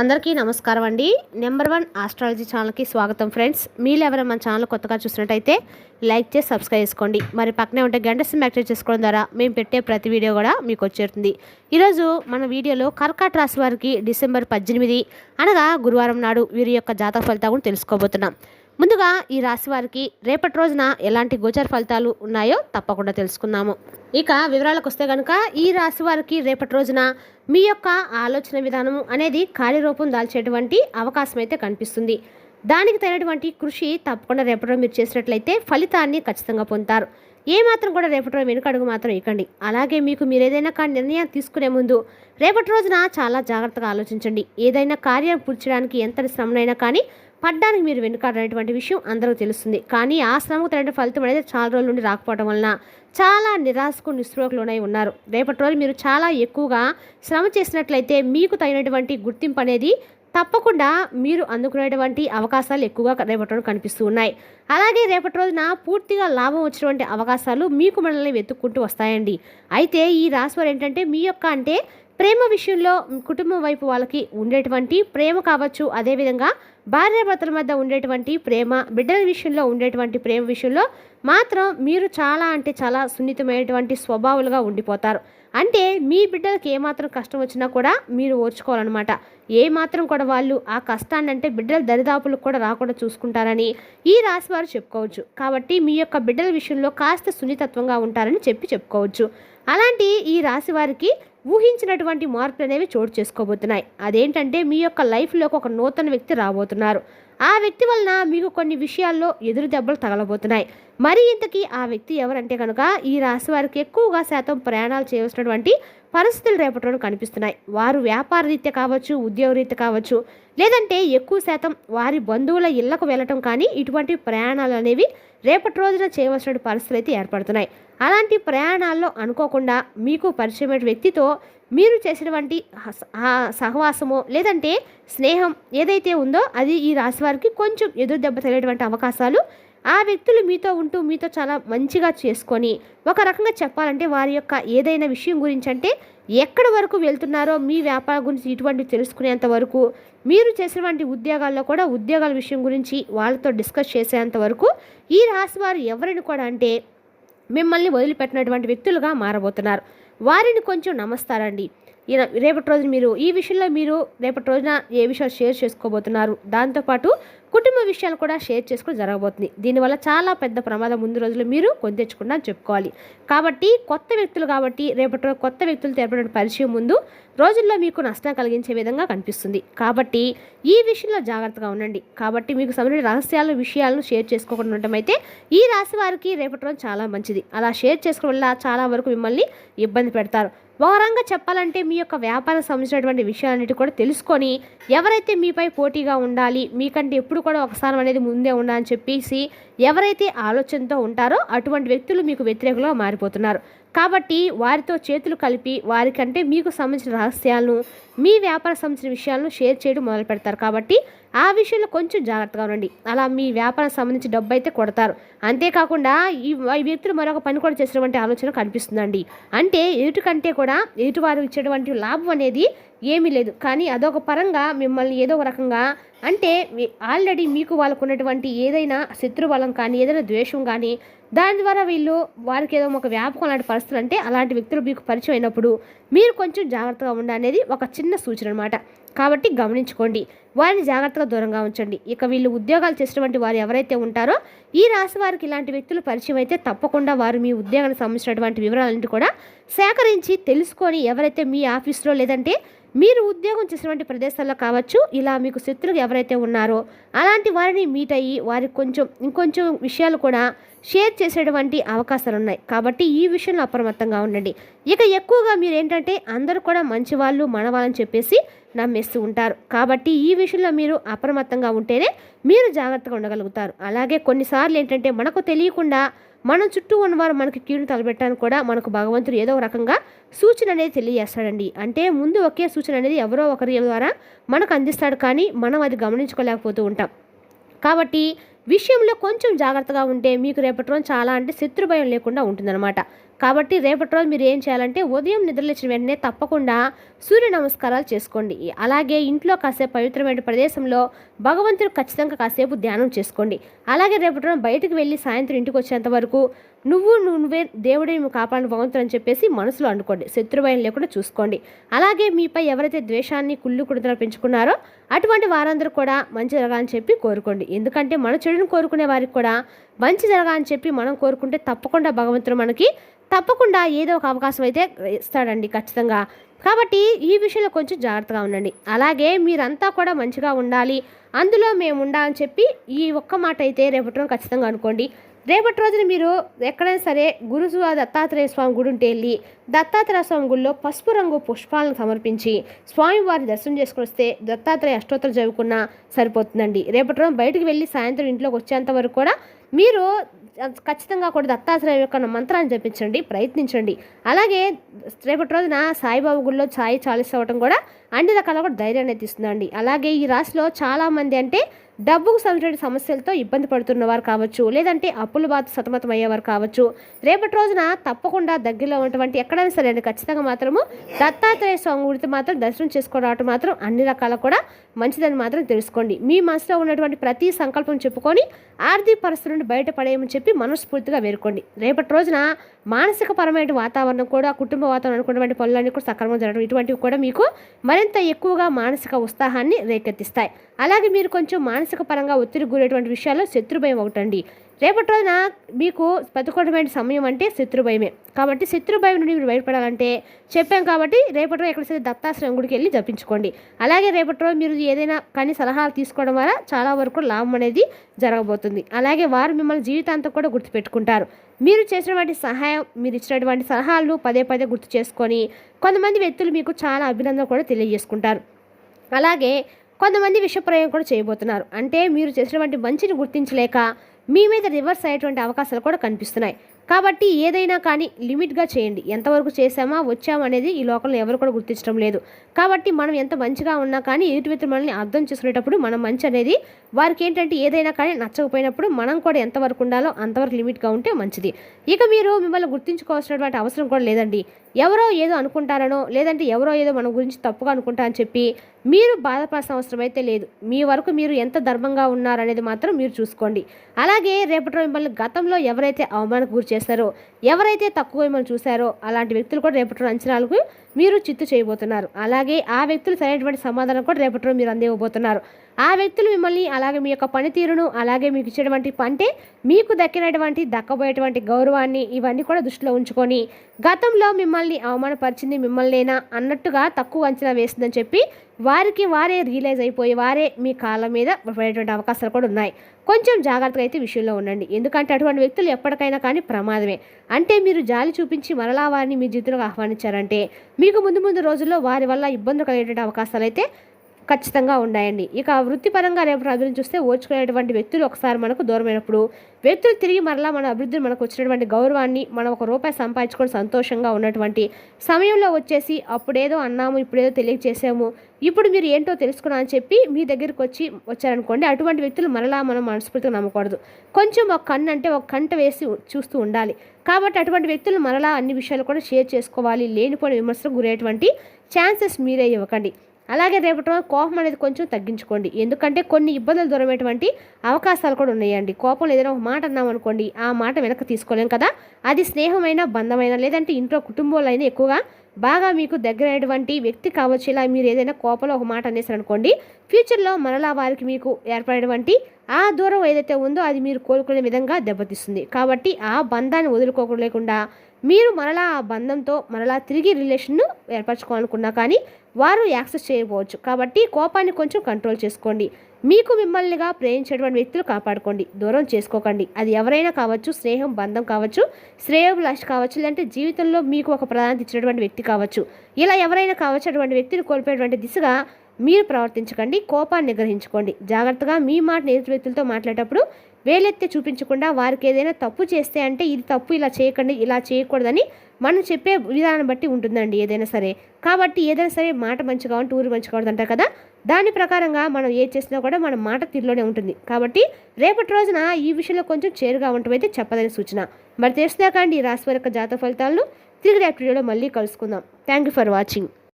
అందరికీ నమస్కారం అండి. నెంబర్ వన్ ఆస్ట్రాలజీ ఛానల్కి స్వాగతం ఫ్రెండ్స్. మీరు ఎవరైనా మన ఛానల్ కొత్తగా చూసినట్టయితే లైక్ చేసి సబ్స్క్రైబ్ చేసుకోండి. మరి పక్కనే ఉంటే గంట సిమ్ యాక్టివేట్ చేసుకోవడం ద్వారా మేము పెట్టే ప్రతి వీడియో కూడా మీకు వచ్చేస్తుంది ఈరోజు మన వీడియోలో కర్కాట రాశి వారికి డిసెంబర్ పద్దెనిమిది అనగా గురువారం నాడు వీరి యొక్క జాతక ఫలితాలను తెలుసుకోబోతున్నాం. ముందుగా ఈ రాశి వారికి రేపటి రోజున ఎలాంటి గోచర ఫలితాలు ఉన్నాయో తప్పకుండా తెలుసుకుందాము. ఇక వివరాలకు వస్తే కనుక ఈ రాశి వారికి రేపటి రోజున మీ యొక్క ఆలోచన విధానము అనేది కార్యరూపం దాల్చేటువంటి అవకాశం అయితే కనిపిస్తుంది. దానికి తగినటువంటి కృషి తప్పకుండా రేపటి రోజు మీరు చేసినట్లయితే ఫలితాన్ని ఖచ్చితంగా పొందుతారు. ఏ మాత్రం కూడా రేపటి రోజు వెనుకడుగు మాత్రం ఇవ్వకండి అలాగే మీకు మీరు ఏదైనా కానీ నిర్ణయం తీసుకునే ముందు రేపటి రోజున చాలా జాగ్రత్తగా ఆలోచించండి. ఏదైనా కార్యం పూర్చడానికి ఎంత శ్రమనైనా కానీ పడ్డానికి మీరు వెనుకాడనేటువంటి విషయం అందరూ తెలుస్తుంది. కానీ ఆ శ్రమకు తగిన ఫలితం అనేది చాలా రోజుల నుండి రాకపోవడం వలన చాలా నిరాశకు నిస్పృహకులునై ఉన్నారు. రేపటి రోజు మీరు చాలా ఎక్కువగా శ్రమ చేసినట్లయితే మీకు తగినటువంటి గుర్తింపు అనేది తప్పకుండా మీరు అందుకునేటువంటి అవకాశాలు ఎక్కువగా రేపటి రోజు కనిపిస్తూ ఉన్నాయి. అలాగే రేపటి రోజున పూర్తిగా లాభం వచ్చినటువంటి అవకాశాలు మీకు మనల్ని వెతుక్కుంటూ వస్తాయండి. అయితే ఈ రాశి వారు ఏంటంటే మీ యొక్క అంటే ప్రేమ విషయంలో కుటుంబం వైపు వాళ్ళకి ఉండేటువంటి ప్రేమ కావచ్చు. అదేవిధంగా భార్యాభర్తల మధ్య ఉండేటువంటి ప్రేమ బిడ్డల విషయంలో ఉండేటువంటి ప్రేమ విషయంలో మాత్రం మీరు చాలా అంటే చాలా సున్నితమైనటువంటి స్వభావాలుగా ఉండిపోతారు. అంటే మీ బిడ్డలకి ఏమాత్రం కష్టం వచ్చినా కూడా మీరు ఓర్చుకోవాలన్నమాట. ఏ మాత్రం కూడా వాళ్ళు ఆ కష్టాన్ని అంటే బిడ్డల దరిదాపులకు కూడా రాకుండా చూసుకుంటారని ఈ రాశి వారు చెప్పుకోవచ్చు. కాబట్టి మీ యొక్క బిడ్డల విషయంలో కాస్త సున్నితత్వంగా ఉంటారని చెప్పి చెప్పుకోవచ్చు. అలాంటి ఈ రాశి వారికి ఊహించినటువంటి మార్పులు అనేవి చోటు చేసుకోబోతున్నాయి. అదేంటంటే మీ యొక్క లైఫ్లోకి ఒక నూతన వ్యక్తి రాబోతున్నారు. ఆ వ్యక్తి వలన మీకు కొన్ని విషయాల్లో ఎదురు దెబ్బలు తగలబోతున్నాయి. మరి ఇంతకీ ఆ వ్యక్తి ఎవరంటే కనుక ఈ రాశి వారికి ఎక్కువగా శాతం ప్రయాణాలు చేయవలసినటువంటి పరిస్థితులు రేపటి కనిపిస్తున్నాయి. వారు వ్యాపార రీత్యా కావచ్చు ఉద్యోగ రీత్యా కావచ్చు లేదంటే ఎక్కువ శాతం వారి బంధువుల ఇళ్ళకు వెళ్ళటం కానీ ఇటువంటి ప్రయాణాలు అనేవి రేపటి రోజున చేయవలసిన పరిస్థితులు అయితే ఏర్పడుతున్నాయి. అలాంటి ప్రయాణాల్లో అనుకోకుండా మీకు పరిచయమైన వ్యక్తితో మీరు చేసినటువంటి సహవాసమో లేదంటే స్నేహం ఏదైతే ఉందో అది ఈ రాశి వారికి కొంచెం ఎదురు దెబ్బ తగిలేటువంటి అవకాశాలు ఆ వ్యక్తులు మీతో ఉంటూ మీతో చాలా మంచిగా చేసుకొని ఒక రకంగా చెప్పాలంటే వారి యొక్క ఏదైనా విషయం గురించి అంటే ఎక్కడి వరకు వెళ్తున్నారో మీ వ్యాపారం గురించి ఇటువంటివి తెలుసుకునేంత వరకు మీరు చేసినటువంటి ఉద్యోగాల్లో కూడా ఉద్యోగాల విషయం గురించి వాళ్ళతో డిస్కస్ చేసేంత వరకు ఈ రాశి వారు ఎవరిని కూడా అంటే మిమ్మల్ని వదిలిపెట్టినటువంటి వ్యక్తులుగా మారబోతున్నారు. వారిని కొంచెం నమస్తారండి. రేపటి రోజున మీరు ఈ విషయంలో మీరు రేపటి రోజున ఏ విషయాలు షేర్ చేసుకోబోతున్నారు? దాంతోపాటు కుటుంబ విషయాలు కూడా షేర్ చేసుకోవడం జరగబోతుంది. దీనివల్ల చాలా పెద్ద ప్రమాదం ముందు రోజులు మీరు కొని చెప్పుకోవాలి. కాబట్టి కొత్త వ్యక్తులు కాబట్టి రేపటి రోజు కొత్త వ్యక్తులతో ఏర్పడిన పరిచయం ముందు రోజుల్లో మీకు నష్టం కలిగించే విధంగా కనిపిస్తుంది. కాబట్టి ఈ విషయంలో జాగ్రత్తగా ఉండండి. కాబట్టి మీకు సంబంధించిన రహస్యాలు విషయాలను షేర్ చేసుకోకుండా ఉండటం అయితే ఈ రాశి వారికి రేపటి రోజు చాలా మంచిది. అలా షేర్ చేసుకోవడం వల్ల చాలా వరకు మిమ్మల్ని ఇబ్బంది పెడతారు. వారంగా చెప్పాలంటే మీ యొక్క వ్యాపారం సంబంధించినటువంటి విషయాలన్నిటి కూడా తెలుసుకొని ఎవరైతే మీపై పోటీగా ఉండాలి మీకంటే ఎప్పుడు కూడా ఒకసారి అనేది ముందే ఉండాలని చెప్పేసి ఎవరైతే ఆలోచనతో ఉంటారో అటువంటి వ్యక్తులు మీకు వ్యతిరేకంగా మారిపోతున్నారు. కాబట్టి వారితో చేతులు కలిపి వారికంటే మీకు సంబంధించిన రహస్యాలను మీ వ్యాపార సంబంధించిన విషయాలను షేర్ చేయడం మొదలు పెడతారు కాబట్టి ఆ విషయంలో కొంచెం జాగ్రత్తగా ఉండండి. అలా మీ వ్యాపారం సంబంధించి డబ్బు అయితే కొడతారు. అంతేకాకుండా ఈ వ్యక్తులు మరొక పని కూడా చేసినటువంటి ఆలోచన కనిపిస్తుందండి. అంటే ఎదుటి కంటే కూడా ఎటువారు ఇచ్చేటువంటి లాభం అనేది ఏమీ లేదు. కానీ అదొక పరంగా మిమ్మల్ని ఏదో ఒక రకంగా అంటే ఆల్రెడీ మీకు వాళ్ళకు ఉన్నటువంటి ఏదైనా శత్రుబలం కానీ ఏదైనా ద్వేషం కానీ దాని ద్వారా వీళ్ళు వారికి ఏదో ఒక వ్యాపకం లాంటి పరిస్థితులు అంటే అలాంటి వ్యక్తులు మీకు పరిచయం అయినప్పుడు మీరు కొంచెం జాగ్రత్తగా ఉండాలనేది ఒక చిన్న సూచన అనమాట కాబట్టి గమనించుకోండి. వారిని జాగ్రత్తగా దూరంగా ఉంచండి. ఇక వీళ్ళు ఉద్యోగాలు చేసినటువంటి వారు ఎవరైతే ఉంటారో ఈ రాశి వారికి ఇలాంటి వ్యక్తులు పరిచయం అయితే తప్పకుండా వారు మీ ఉద్యోగానికి సంబంధించినటువంటి వివరాలన్నింటి కూడా సేకరించి తెలుసుకొని ఎవరైతే మీ ఆఫీస్లో లేదంటే మీరు ఉద్యోగం చేసినటువంటి ప్రదేశాల్లో కావచ్చు ఇలా మీకు శత్రులు ఎవరైతే ఉన్నారో అలాంటి వారిని మీట్ అయ్యి వారికి కొంచెం ఇంకొంచెం విషయాలు కూడా షేర్ చేసేటువంటి అవకాశాలు ఉన్నాయి. కాబట్టి ఈ విషయంలో అప్రమత్తంగా ఉండండి. ఇక ఎక్కువగా మీరు ఏంటంటే అందరూ కూడా మంచివాళ్ళు మనవాళ్ళని చెప్పేసి నమ్మేస్తూ ఉంటారు. కాబట్టి ఈ విషయంలో మీరు అప్రమత్తంగా ఉంటేనే మీరు జాగ్రత్తగా ఉండగలుగుతారు. అలాగే కొన్నిసార్లు ఏంటంటే మనకు తెలియకుండా మన చుట్టూ ఉన్నవారు మనకి కీడును తలబెట్టడానికి కూడా మనకు భగవంతుడు ఏదో ఒక రకంగా సూచన అనేది తెలియజేస్తాడండి. అంటే ముందు ఒకే సూచన అనేది ఎవరో ఒకరి ద్వారా మనకు అందిస్తాడు కానీ మనం అది గమనించుకోలేకపోతూ ఉంటాం. కాబట్టి విషయంలో కొంచెం జాగ్రత్తగా ఉంటే మీకు రేపటి రోజు చాలా అంటే శత్రు భయం లేకుండా ఉంటుందన్నమాట. కాబట్టి రేపటి రోజు మీరు ఏం చేయాలంటే ఉదయం నిద్రలేచిన వెంటనే తప్పకుండా సూర్య నమస్కారాలు చేసుకోండి. అలాగే ఇంట్లో కాసేపు పవిత్రమైన ప్రదేశంలో భగవంతుడు ఖచ్చితంగా కాసేపు ధ్యానం చేసుకోండి. అలాగే రేపటి రోజు బయటకు వెళ్ళి సాయంత్రం ఇంటికి వచ్చేంత వరకు నువ్వు నువ్వే దేవుడిని నువ్వు కాపాడు భగవంతుడు అని చెప్పేసి మనసులో అనుకోండి. శత్రుభయం లేకుండా చూసుకోండి. అలాగే మీపై ఎవరైతే ద్వేషాన్ని కుళ్ళు కుడుదల పెంచుకున్నారో అటువంటి వారందరూ కూడా మంచి జరగాలని చెప్పి కోరుకోండి. ఎందుకంటే మన చెడును కోరుకునే వారికి కూడా మంచి జరగాలని చెప్పి మనం కోరుకుంటే తప్పకుండా భగవంతుడు మనకి తప్పకుండా ఏదో ఒక అవకాశం అయితే ఇస్తాడండి ఖచ్చితంగా. కాబట్టి ఈ విషయంలో కొంచెం జాగ్రత్తగా ఉండండి. అలాగే మీరంతా కూడా మంచిగా ఉండాలి. అందులో మేము ఉండాలని చెప్పి ఈ ఒక్క మాట అయితే రేపటి రోజు ఖచ్చితంగా అనుకోండి. రేపటి రోజున మీరు ఎక్కడైనా సరే గురు దత్తాత్రేయ స్వామి గుడి ఉంటే వెళ్ళి దత్తాత్రేయ స్వామి గుడిలో పసుపు రంగు పుష్పాలను సమర్పించి స్వామివారి దర్శనం చేసుకుని వస్తే దత్తాత్రేయ అష్టోత్తరం చదువుకున్నా సరిపోతుందండి. రేపటి రోజు బయటికి వెళ్ళి సాయంత్రం ఇంట్లోకి వచ్చేంత వరకు కూడా మీరు ఖచ్చితంగా కూడా దత్తాశ్రయం యొక్క మంత్రాన్ని జపించండి ప్రయత్నించండి. అలాగే రేపటి రోజున సాయిబాబు గుడిలో ఛాయ్ చాలీస్ అవ్వటం కూడా అన్ని రకాల కూడా ధైర్యాన్ని ఎత్తిస్తుందండి అలాగే ఈ రాశిలో చాలామంది అంటే డబ్బుకు సంబంధించిన సమస్యలతో ఇబ్బంది పడుతున్నవారు కావచ్చు లేదంటే అప్పుల బాధ సతమతం అయ్యేవారు కావచ్చు. రేపటి రోజున తప్పకుండా దగ్గరలో ఉన్నటువంటి ఎక్కడైనా సరే అండి ఖచ్చితంగా మాత్రము దత్తాత్రేయ స్వామి గుడితో మాత్రం దర్శనం చేసుకోవడం మాత్రం అన్ని రకాల కూడా మంచిదని మాత్రం తెలుసుకోండి. మీ మనసులో ఉన్నటువంటి ప్రతి సంకల్పం చెప్పుకొని ఆర్థిక పరిస్థితి నుండి బయటపడేయమని చెప్పి మనస్ఫూర్తిగా వేరుకోండి రేపటి రోజున మానసిక పరమైన వాతావరణం కూడా కుటుంబ వాతావరణం అనుకున్నటువంటి పనులన్నీ కూడా సక్రమంగా జరగడం ఇటువంటివి కూడా మీకు మరింత ఎక్కువగా మానసిక ఉత్సాహాన్ని రేకెత్తిస్తాయి. అలాగే మీరు కొంచెం మానసిక పరంగా ఒత్తిడి గురేటువంటి విషయాల్లో శత్రుభయం ఒకటండి. రేపటి రోజున మీకు ప్రతికూలమైన సమయం అంటే శత్రుభయమే. కాబట్టి శత్రుభయం నుండి మీరు బయటపడాలంటే చెప్పాం కాబట్టి రేపటి రోజు ఎక్కడ సరే దత్తాశ్రయం గుడికి వెళ్ళి జపించుకోండి. అలాగే రేపటి రోజు మీరు ఏదైనా కానీ సలహాలు తీసుకోవడం వల్ల చాలా వరకు లాభం అనేది జరగబోతుంది. అలాగే వారు మిమ్మల్ని జీవితాంతం కూడా గుర్తుపెట్టుకుంటారు. మీరు చేసినటువంటి సహాయం మీరు ఇచ్చినటువంటి సలహాలు పదే పదే గుర్తు చేసుకొని కొంతమంది వ్యక్తులు మీకు చాలా అభినందన కూడా తెలియజేసుకుంటారు. అలాగే కొంతమంది విషప్రయోగం కూడా చేయబోతున్నారు. అంటే మీరు చేసినటువంటి మంచిని గుర్తించలేక మీ మీద రివర్స్ అయ్యేటువంటి అవకాశాలు కూడా కనిపిస్తున్నాయి. కాబట్టి ఏదైనా కానీ లిమిట్గా చేయండి. ఎంతవరకు చేసామా వచ్చామా అనేది ఈ లోకంలో ఎవరు కూడా గుర్తించడం లేదు. కాబట్టి మనం ఎంత మంచిగా ఉన్నా కానీ ఎదుటి వ్యక్తులు మనల్ని అర్థం చేసుకునేటప్పుడు మనం మంచి అనేది వారికి ఏంటంటే ఏదైనా కానీ నచ్చకపోయినప్పుడు మనం కూడా ఎంతవరకు ఉండాలో అంతవరకు లిమిట్గా ఉంటే మంచిది. ఇక మీరు మిమ్మల్ని గుర్తించుకోవాల్సినటువంటి అవసరం కూడా లేదండి. ఎవరో ఏదో అనుకుంటారనో లేదంటే ఎవరో ఏదో మన గురించి తప్పుగా అనుకుంటారని చెప్పి మీరు బాధపడాల్సిన అవసరం అయితే లేదు. మీ వరకు మీరు ఎంత ధర్మంగా ఉన్నారనేది మాత్రం మీరు చూసుకోండి. అలాగే రేపటి మిమ్మల్ని గతంలో ఎవరైతే అవమానకు గురి చేశారో ఎవరైతే తక్కువ మిమ్మల్ని చూశారో అలాంటి వ్యక్తులు కూడా రేపటి అంచనాలకు మీరు చిత్తు చేయబోతున్నారు. అలాగే ఆ వ్యక్తులు సరైనటువంటి సమాధానం కూడా రేపటి మీరు అందివ్వబోతున్నారు. ఆ వ్యక్తులు మిమ్మల్ని అలాగే మీ యొక్క పనితీరును అలాగే మీకు ఇచ్చేటువంటి అంటే మీకు దక్కినటువంటి దక్కబోయేటువంటి గౌరవాన్ని ఇవన్నీ కూడా దృష్టిలో ఉంచుకొని గతంలో మిమ్మల్ని అవమానపరిచింది మిమ్మల్నేనా అన్నట్టుగా తక్కువ అంచనా వేస్తుందని చెప్పి వారికి వారే రియలైజ్ అయిపోయి వారే మీ కాళ్ళ మీద పడేటువంటి అవకాశాలు కూడా ఉన్నాయి. కొంచెం జాగ్రత్తగా అయితే విషయంలో ఉండండి. ఎందుకంటే అటువంటి వ్యక్తులు ఎప్పటికైనా కానీ ప్రమాదమే. అంటే మీరు జాలి చూపించి మరలా వారిని మీ జీవితంలోకి ఆహ్వానించారంటే మీకు ముందు ముందు రోజుల్లో వారి వల్ల ఇబ్బందులు కలిగేటువంటి అవకాశాలు అయితే ఖచ్చితంగా ఉన్నాయండి. ఇక వృత్తిపరంగా రేపు అభివృద్ధి చూస్తే ఓర్చుకునేటువంటి వ్యక్తులు ఒకసారి మనకు దూరమైనప్పుడు వ్యక్తులు తిరిగి మరలా మన అభివృద్ధి మనకు వచ్చినటువంటి గౌరవాన్ని మనం ఒక రూపాయి సంపాదించుకొని సంతోషంగా ఉన్నటువంటి సమయంలో వచ్చేసి అప్పుడేదో అన్నాము ఇప్పుడేదో తెలియజేసాము ఇప్పుడు మీరు ఏంటో తెలుసుకున్నా అని చెప్పి మీ దగ్గరికి వచ్చి వచ్చారనుకోండి అటువంటి వ్యక్తులు మరలా మనం మనస్ఫూర్తిగా నమ్మకూడదు. కొంచెం ఒక కన్ను అంటే ఒక కంట వేసి చూస్తూ ఉండాలి. కాబట్టి అటువంటి వ్యక్తులు మరలా అన్ని విషయాలు కూడా షేర్ చేసుకోవాలి. లేనిపోయిన విమర్శలకు గురయ్యేటువంటి ఛాన్సెస్ మీరే ఇవ్వకండి. అలాగే రేపటి రోజు కోపం అనేది కొంచెం తగ్గించుకోండి. ఎందుకంటే కొన్ని ఇబ్బందులు దూరమైనటువంటి అవకాశాలు కూడా ఉన్నాయండి. కోపంలో ఏదైనా ఒక మాట అన్నాం అనుకోండి ఆ మాట వెనక్కి తీసుకోలేం కదా? అది స్నేహమైన బంధమైన లేదంటే ఇంట్లో కుటుంబంలో అయినా ఎక్కువగా బాగా మీకు దగ్గరైనటువంటి వ్యక్తి కావచ్చు ఇలా మీరు ఏదైనా కోపంలో ఒక మాట అనేసారు అనుకోండి ఫ్యూచర్లో మరలా వారికి మీకు ఏర్పడేటువంటి ఆ దూరం ఏదైతే ఉందో అది మీరు కోలుకునే విధంగా దెబ్బతీస్తుంది. కాబట్టి ఆ బంధాన్ని వదులుకోలేకుండా మీరు మరలా ఆ బంధంతో మరలా తిరిగి రిలేషన్ను ఏర్పరచుకోవాలనుకున్నా కానీ వారు యాక్సెస్ చేయకపోవచ్చు కాబట్టి కోపాన్ని కొంచెం కంట్రోల్ చేసుకోండి. మీకు మిమ్మల్నిగా ప్రేమించేటువంటి వ్యక్తులు కాపాడుకోండి. దూరం చేసుకోకండి. అది ఎవరైనా కావచ్చు స్నేహం బంధం కావచ్చు శ్రేయోభిలాష కావచ్చు లేదంటే జీవితంలో మీకు ఒక ప్రాధాన్యత ఇచ్చినటువంటి వ్యక్తి కావచ్చు. ఇలా ఎవరైనా కావచ్చు అటువంటి వ్యక్తిని కోల్పోయేటువంటి దిశగా మీరు ప్రవర్తించకండి. కోపాన్ని నిగ్రహించుకోండి. జాగ్రత్తగా మీ మాట ఎదుటి వ్యక్తులతో మాట్లాడేటప్పుడు వేలెత్తి చూపించకుండా వారికి ఏదైనా తప్పు చేస్తే అంటే ఇది తప్పు ఇలా చేయకండి ఇలా చేయకూడదని మనం చెప్పే విధానం బట్టి ఉంటుందండి ఏదైనా సరే. కాబట్టి ఏదైనా సరే మాట మంచిగా ఉంటే ఊరు మంచిగా ఉంటుంది అంటారు కదా. దాని ప్రకారంగా మనం ఏ చేసినా కూడా మన మాట తీరులోనే ఉంటుంది. కాబట్టి రేపటి రోజున ఈ విషయంలో కొంచెం చేరుగా ఉండటమైతే చెప్పదని సూచన. మరి తెలుసుదాకా అండి ఈ రాశి వారి యొక్క జాతక ఫలితాలను తిరిగి రేపటి వీడియోలో మళ్ళీ కలుసుకుందాం. Thank you for watching